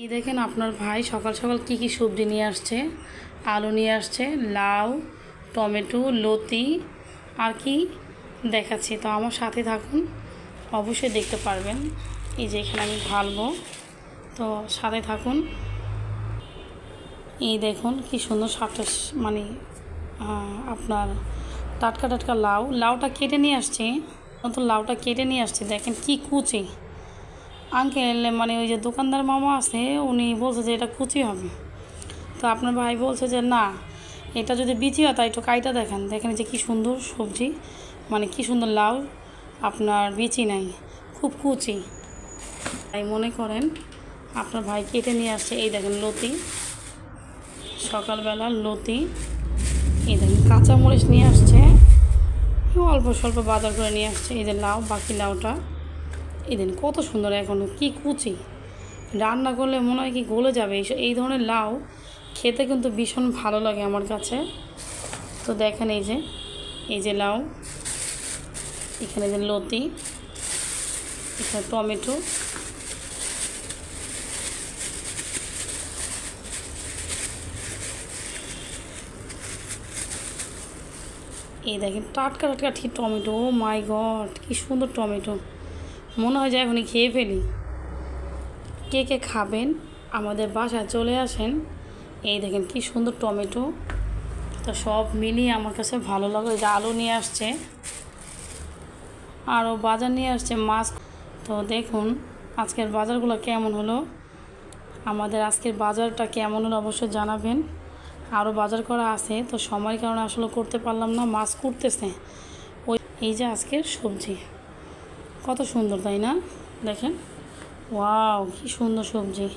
এই দেখেন আপনার ভাই সকাল সকাল কি কি সবজি নিয়ে আসছে? আলু নিয়ে আসছে, লাউ, টমেটো, লতি, আর কি দেখাচ্ছি। তো আমার সাথে থাকুন, অবশ্যই দেখতে পারবেন। এই যে এখানে আমি ঢালবো। তো সাথে থাকুন। এই দেখুন কি সুন্দর সাপটা মানে আপনার টাটকা টাটকা লাউ। লাউটা কেটে নিয়ে আসছে। তো লাউটা কেটে নিয়ে আসছে। দেখেন কি কুচি। আঙ্কেল মানে ওই যে দোকানদার মামা আছে, উনি বলছে যে এটা কুচি হবে। তো আপনার ভাই বলছে যে না, এটা যদি বিচি হয় তাই একটু কাইটা দেখেন। দেখেন যে কি সুন্দর সবজি মানে কি সুন্দর লাউ, আপনার বিচি নাই, খুব কুচি তাই মনে করেন, আপনার ভাই কেটে নিয়ে আসছে, এই দেখেন লতি। সকালবেলা লতি, এই দেখেন কাঁচামরিচ নিয়ে আসছে, অল্প স্বল্প বাজার করে নিয়ে আসছে, এই যে লাউ, বাকি লাউটা। এই দিন কত সুন্দর এখনও কি কুচি। রান্না করলে মনে হয় কি গলে যাবে। এই এই ধরনের লাউ খেতে কিন্তু ভীষণ ভালো লাগে আমার কাছে। তো দেখেন এই যে এই যে লাউ, এখানে যে লতি, এখানে টমেটো। এই দেখেন টাটকা টাটকা ঠিক টমেটো, ও মাই গড, কি সুন্দর টমেটো। মনে হয় যে এখনই খেয়ে ফেলি। কে কে খাবেন? আমাদের বাসায় চলে আসেন। এই দেখেন কি সুন্দর টমেটো। তো সব মিলিয়ে আমার কাছে ভালো লাগে যে আলু নিয়ে আসছে। আরও বাজার নিয়ে আসছে মাছ। তো দেখুন আজকের বাজারগুলো কেমন হলো। আমাদের আজকের বাজারটা কেমন হলো অবশ্যই জানাবেন। আরও বাজার করা আছে, তো সময়ের কারণে আসলে করতে পারলাম না, মাছ কুটতেছে। ওই, এই যে আজকের সবজি। কত সুন্দর, তাই না? দেখেন। ওয়াও, কি সুন্দর সবজি।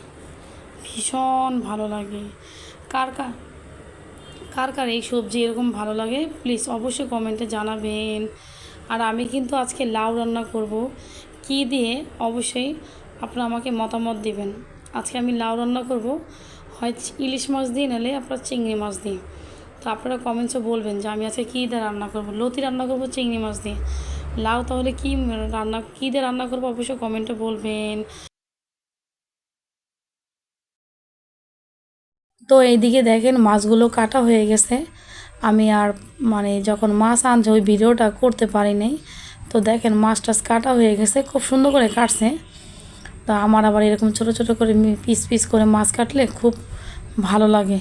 ভীষণ ভালো লাগে। কার কার কার কার এই সবজি এরকম ভালো লাগে? প্লিজ অবশ্যই কমেন্টে জানাবেন। আর আমি কিন্তু আজকে লাউ রান্না করব। কি দিয়ে? অবশ্যই আপনারা আমাকে মতামত দিবেন। আজকে আমি লাউ রান্না করব। হয় ইলিশ মাছ দিয়ে নালে আপনার চিংড়ি মাছ দিয়ে। তো আপনারা কমেন্টসে বলবেন যে আমি আজকে কী দিয়ে রান্না করব? লতি রান্না করব, চিংড়ি মাছ দিয়ে। লাউ তাহলে কী রান্না, কী দিয়ে রান্না করব? অবশ্যই কমেন্টে বলবেন। তো এইদিকে দেখেন মাছগুলো কাটা হয়ে গেছে। আমি আর মানে যখন মাছ আনছে, ওই ভিডিওটা করতে পারি নাই। তো দেখেন মাছ টাছ কাটা হয়ে গেছে, খুব সুন্দর করে কাটছে। তো আমার আবার এরকম ছোট ছোট করে পিস পিস করে মাছ কাটলে খুব ভালো লাগে।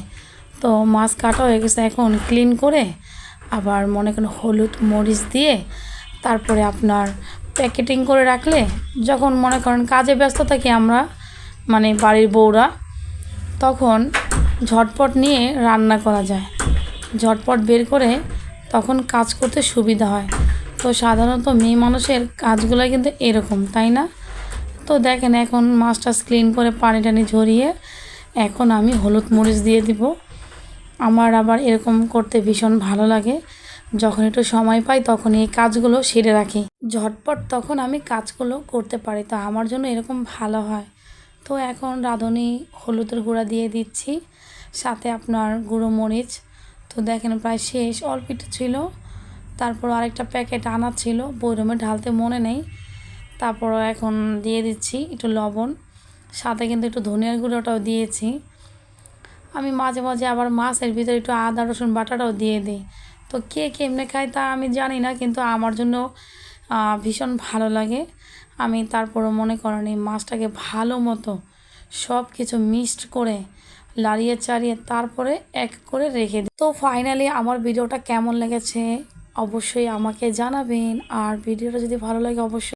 তো মাছ কাটা হয়ে গেছে এখন ক্লিন করে, আবার মনে করেন হলুদ মরিচ দিয়ে তারপরে আপনার প্যাকেটিং করে রাখলে যখন মনে করেন কাজে ব্যস্ত থাকি আমরা মানে বাড়ির বউরা, তখন ঝটপট নিয়ে রান্না করা যায়। ঝটপট বের করে তখন কাজ করতে সুবিধা হয়। তো সাধারণত মেয়ে মানুষের কাজগুলো কিন্তু এরকম, তাই না? তো দেখেন এখন মাছ টাছ ক্লিন করে পানি টানি ঝরিয়ে এখন আমি হলুদ মরিচ দিয়ে দিব। আমার আবার এরকম করতে ভীষণ ভালো লাগে। যখন একটু সময় পাই তখন এই কাজগুলো সেরে রাখি। ঝটপট তখন আমি কাজগুলো করতে পারি। তো আমার জন্য এরকম ভালো হয়। তো এখন রাঁধুনি হলুদের গুঁড়া দিয়ে দিচ্ছি, সাথে আপনার গুঁড়ো মরিচ। তো দেখেন প্রায় শেষ, অল্প একটু ছিল। তারপর আরেকটা প্যাকেট আনা ছিল বৈরমে ঢালতে মনে নেই। তারপর এখন দিয়ে দিচ্ছি একটু লবণ, সাথে কিন্তু একটু ধনিয়ার গুঁড়োটাও দিয়েছি। আমি মাঝে মাঝে আবার মাছের ভিতরে একটু আদা, রসুন বাটাটাও দিয়ে দিই। তো কে কেমনে খায় তা আমি জানি না, কিন্তু আমার জন্য ভীষণ ভালো লাগে। আমি তারপরও মনে করেন এই মাছটাকে ভালো মতো সব কিছু মিক্সড করে লাড়িয়ে চাড়িয়ে তারপরে এক করে রেখে দিই তো ফাইনালি আমার ভিডিওটা কেমন লেগেছে অবশ্যই আমাকে জানাবেন, আর ভিডিওটা যদি ভালো লাগে অবশ্যই